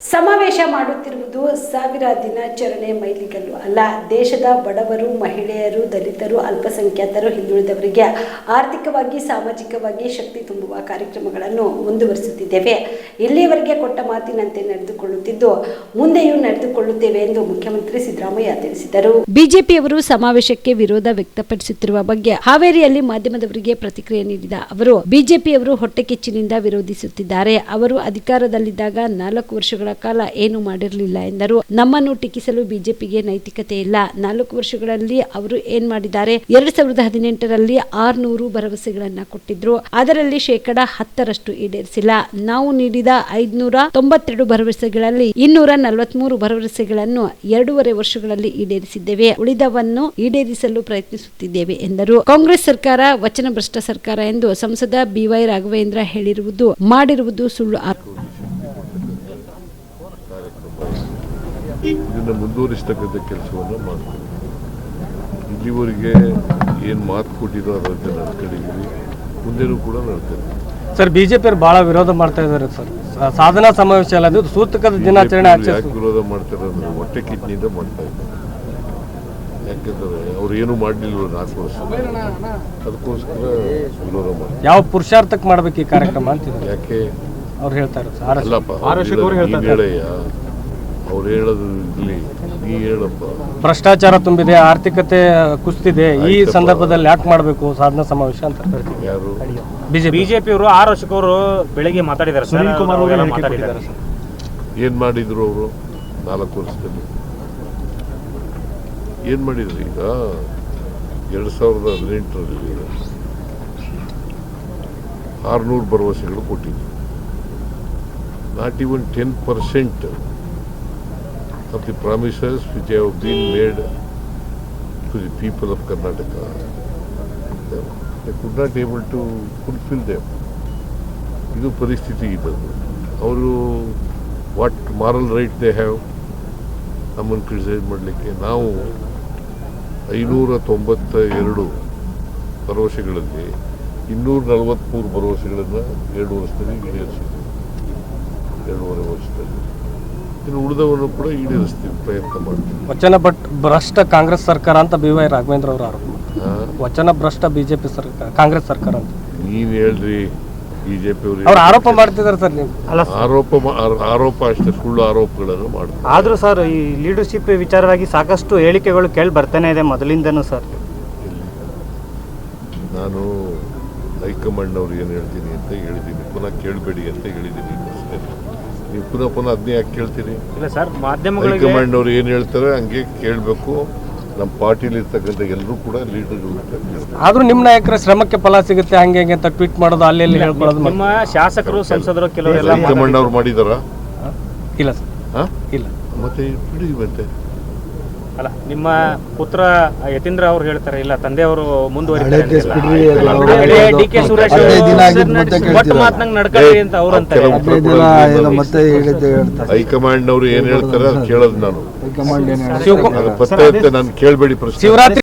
ಸಮಾವೇಶ ಮಾಡುತ್ತಿರುವುದು ಸಾವಿರ ದಿನಾಚರಣೆ ಮೈಲಿಗಲ್ಲು. ಅಲ್ಲ, ದೇಶದ ಬಡವರು, ಮಹಿಳೆಯರು, ದಲಿತರು, ಅಲ್ಪಸಂಖ್ಯಾತರು, ಹಿಂದುಳಿದವರಿಗೆ ಆರ್ಥಿಕವಾಗಿ, ಸಾಮಾಜಿಕವಾಗಿ ಶಕ್ತಿ ತುಂಬುವ ಕಾರ್ಯಕ್ರಮಗಳನ್ನು ಮುಂದುವರಿಸುತ್ತಿದ್ದೇವೆ. ಇಲ್ಲಿಯವರೆಗೆ ಕೊಟ್ಟ ಮಾತಿನಂತೆ ನಡೆದುಕೊಳ್ಳುತ್ತಿದ್ದು, ಮುಂದೆಯೂ ನಡೆದುಕೊಳ್ಳುತ್ತೇವೆ ಎಂದು ಮುಖ್ಯಮಂತ್ರಿ ಸಿದ್ದರಾಮಯ್ಯ ತಿಳಿಸಿದರು. ಬಿಜೆಪಿಯವರು ಸಮಾವೇಶಕ್ಕೆ ವಿರೋಧ ವ್ಯಕ್ತಪಡಿಸುತ್ತಿರುವ ಬಗ್ಗೆ ಹಾವೇರಿಯಲ್ಲಿ ಮಾಧ್ಯಮದವರಿಗೆ ಪ್ರತಿಕ್ರಿಯೆ ನೀಡಿದ ಅವರು, ಬಿಜೆಪಿಯವರು ಹೊಟ್ಟೆಕಿಚ್ಚಿನಿಂದ ವಿರೋಧಿಸುತ್ತಿದ್ದಾರೆ. ಅವರು ಅಧಿಕಾರದಲ್ಲಿದ್ದಾಗ ನಾಲ್ಕು ವರ್ಷಗಳ ಕಾಲ ಏನು ಮಾಡಿರಲಿಲ್ಲ ಎಂದರು. ನಮ್ಮನ್ನು ಟೀಕಿಸಲು ಬಿಜೆಪಿಗೆ ನೈತಿಕತೆ ಇಲ್ಲ. ನಾಲ್ಕು ವರ್ಷಗಳಲ್ಲಿ ಅವರು ಏನ್ ಮಾಡಿದ್ದಾರೆ? ಎರಡ್ ಸಾವಿರದ ಹದಿನೆಂಟರಲ್ಲಿ ಆರ್ನೂರು ಭರವಸೆಗಳನ್ನ ಕೊಟ್ಟಿದ್ರು. ಅದರಲ್ಲಿ ಶೇಕಡ ಹತ್ತರಷ್ಟು ಈಡೇರಿಸಿಲ್ಲ. ನಾವು ನೀಡಿದ ಐದ್ನೂರ ತೊಂಬತ್ತೆರಡು ಭರವಸೆಗಳಲ್ಲಿ ಇನ್ನೂರ ನಲವತ್ಮೂರು ಭರವಸೆಗಳನ್ನು ಎರಡೂವರೆ ವರ್ಷಗಳಲ್ಲಿ ಈಡೇರಿಸಿದ್ದೇವೆ. ಉಳಿದವನ್ನು ಈಡೇರಿಸಲು ಪ್ರಯತ್ನಿಸುತ್ತಿದ್ದೇವೆ ಎಂದರು. ಕಾಂಗ್ರೆಸ್ ಸರ್ಕಾರ ವಚನ ಭ್ರಷ್ಟ ಸರ್ಕಾರ ಎಂದು ಸಂಸದ ಬಿವೈ ರಾಘವೇಂದ್ರ ಹೇಳಿರುವುದು, ಮಾಡಿರುವುದು ಸುಳ್ಳು ಆರೋಪ. ಇದನ್ನು ಮುಂದುವರಿಸ್ತಕ್ಕಂಥ ಕೆಲಸವನ್ನು ಮಾಡ್ತೀವಿ. ಇಲ್ಲಿವರೆಗೆ ಏನು ಮಾತು ಕೊಟ್ಟಿರೋ ಅದರಂತೆ ನಡ್ಕೊಂಡಿದ್ದೀವಿ ಮುಂದೆನೂ ಕೂಡ ನಡ್ತೀವಿ ಸರ್ ಬಿಜೆಪಿ ಭಾಳ ವಿರೋಧ ಮಾಡ್ತಾ ಇದ್ದಾರೆ ಸರ್. ಸಾಧನಾ ಸಮಾವೇಶ ಅಲ್ಲ ಅದು ಸೂತಕದ ದಿನಾಚರಣೆ ಯಾಕೆ ವಿರೋಧ ಮಾಡ್ತಾರೆ ಅಂದ್ರೆ ಹೊಟ್ಟೆ ಕಿಡ್ನಿಯಿಂದ ಮಾಡ್ತಾ ಇದ್ದಾರೆ. ಯಾಕೆಂದರೆ ಅವ್ರು ಏನು ಮಾಡಲಿಲ್ಲ ನಾಲ್ಕು ವರ್ಷ. ಅದಕ್ಕೋಸ್ಕರ ವಿರೋಧ ಮಾಡ್ತಾರೆ. ಯಾವ ಪುರುಷಾರ್ಥಕ್ಕೆ ಮಾಡ್ಬೇಕು ಈ ಕಾರ್ಯಕ್ರಮ ಅಂತಿದ್ದಾರೆ. ಯಾಕೆ? ಅವ್ರು ಹೇಳ್ತಾರೆ ಅಲ್ಲಪ್ಪ ಅವ್ರು ಹೇಳೋದು ಇಲ್ಲಿ ನೀ ಹೇಳಪ್ಪ. ಭ್ರಷ್ಟಾಚಾರ ತುಂಬಿದೆ ಆರ್ಥಿಕತೆ ಕುಸ್ತಿದೆ ಈ ಸಂದರ್ಭದಲ್ಲಿ ಯಾಕೆ ಮಾಡಬೇಕು ಸಾಧನಾ ಸಮಾವೇಶ ಅಂತ ಯಾರು? ಬಿಜೆಪಿ. ಬಿಜೆಪಿಯವರು ಆರ್ ವರ್ಷಕ್ಕವರು ಬೆಳಿಗ್ಗೆ ಮಾತಾಡಿದ್ದಾರೆ ಸುನೀಲ್ ಕುಮಾರ್ ಮಾತಾಡಿದ್ದಾರೆ. ಏನು ಮಾಡಿದ್ರು ಅವರು ನಾಲ್ಕು ವರ್ಷದಲ್ಲಿ? ಏನು ಮಾಡಿದ್ರು ಈಗ? ಎರಡ್ ಸಾವಿರದ ಹದಿನೆಂಟರಲ್ಲಿ ಆರುನೂರು ಭರವಸೆಗಳು ಕೊಟ್ಟಿದ್ರು. Not even ten percent of the promises which have been made to the people of Karnataka they could not able to fulfill them. ಇದು ಪರಿಸ್ಥಿತಿ ಇದ್ದದ್ದು ಅವರು what moral right they have ನಮ್ಮನ್ನು ಕ್ರಿಟಿಸೈಸ್ ಮಾಡಲಿಕ್ಕೆ ನಾವು ಐನೂರ ತೊಂಬತ್ತ ಎರಡು ಭರವಸೆಗಳಲ್ಲಿ ಇನ್ನೂರ ನಲವತ್ತ್ಮೂರು ಭರವಸೆಗಳನ್ನು ಎರಡು ವರ್ಷದಲ್ಲಿ ಈಡೇರಿಸಿದ್ವಿ. ಎರಡೂವರೆ ವರ್ಷದಲ್ಲಿ. ಇನ್ನು ಉಳಿದವರು ಕೂಡ ಈಡೇರಿಸ್ತೀವಿ ಪ್ರಯತ್ನ ಮಾಡ್ತೀವಿ. ವಚನ ಭಟ್ ಭ್ರಷ್ಟ ಕಾಂಗ್ರೆಸ್ ಸರ್ಕಾರ ಅಂತ ಬಿ ವೈ ರಾಘವೇಂದ್ರ ಅವರು ಆರೋಪ. ಮಾಡ್ತಾರೆ. ವಚನ ಭ್ರಷ್ಟ ಬಿಜೆಪಿ ಸರ್ಕಾರ ಕಾಂಗ್ರೆಸ್ ಸರ್ಕಾರ ಅಂತ. ನೀನ್ ಹೇಳ್ರಿ ಬಿಜೆಪಿ ಅವ್ರು ಆರೋಪ ಮಾಡ್ತಿದ್ದಾರೆ ಸರ್ ನೀವು. ಅಲ್ಲ ಆರೋಪ ಮಾ- ಆರೋ- ಆರೋಪ ಅಷ್ಟೇ ಸುಳ್ಳು ಆರೋಪಗಳನ್ನು ಮಾಡ್ತಾರೆ. ಆದ್ರೂ ಸರ್ ಈ ಲೀಡರ್ಶಿಪ್ ವಿಚಾರವಾಗಿ ಸಾಕಷ್ಟು ಹೇಳಿಕೆಗಳು ಕೇಳಿ ಬರ್ತಾನೆ ಇದೆ ಮೊದಲಿಂದನೂ ಸರ್. ಇಲ್ಲಿ ನಾನು ಹೈಕಮಾಂಡ್ ಅವ್ರು ಏನು ಹೇಳ್ತೀನಿ ಅಂತ ಹೇಳಿದ್ದೀನಿ. ಪುನಃ ಕೇಳಬೇಡಿ ಅಂತ ಹೇಳಿದ್ದೀನಿ. ನೀವು ಪುನಃ ಪುನಃ ಅದನ್ನೇ ಯಾಕೆ ಕೇಳ್ತೀರಿ? ಇಲ್ಲ ಸರ್ ಮಾಧ್ಯಮಗಳಿಗೆ ಹೈಕಮಾಂಡ್ ಅವ್ರು ಏನು ಹೇಳ್ತಾರೆ ಹಂಗೆ ಕೇಳಬೇಕು. ನಮ್ಮ ಪಾರ್ಟಿಲಿ ಇರ್ತಕ್ಕಂಥ ಎಲ್ಲರೂ ಕೂಡ ಲೀಡರ್ಗಳು ಆದರೂ ಆದ್ರೂ ನಿಮ್ಮ ನಾಯಕರ ಶ್ರಮಕ್ಕೆ ಫಲ ಸಿಗುತ್ತೆ ಹಂಗೆ ಹಂಗೆ ಅಂತ ಟ್ವೀಟ್ ಮಾಡೋದು ಅಲ್ಲಿ ಇಲ್ಲಿ ಹೇಳ್ಕೊಳ್ಳೋದು ನಿಮ್ಮ ಶಾಸಕರು ಸಂಸದರು ಕೆಲವರೆಲ್ಲ ಹೈಕಮಾಂಡ್ ಅವ್ರು ಮಾಡಿದಾರ? ಇಲ್ಲ ಸರ್. ಹಾಂ? ಇಲ್ಲ. ಮತ್ತೆ ಬಿಡಿ ಮತ್ತೆ. ಅಲ್ಲ ನಿಮ್ಮ ಪುತ್ರ ಯತೀಂದ್ರ ಅವ್ರು ಹೇಳ್ತಾರೆ ಇಲ್ಲ ತಂದೆಯವರು ಹೈಕಮಾಂಡ್ ನವರು ಏನ್ ಹೇಳ್ತಾರೆ ಅದು ಕೇಳೋದು ನಾನು. ಹೈಕಮಾಂಡ್ ಏನು ಅದು ಪತ್ತೆ ನಾನು ಕೇಳಬೇಡಿ ಪ್ರಶ್ನೆ. ಶಿವರಾತ್ರಿ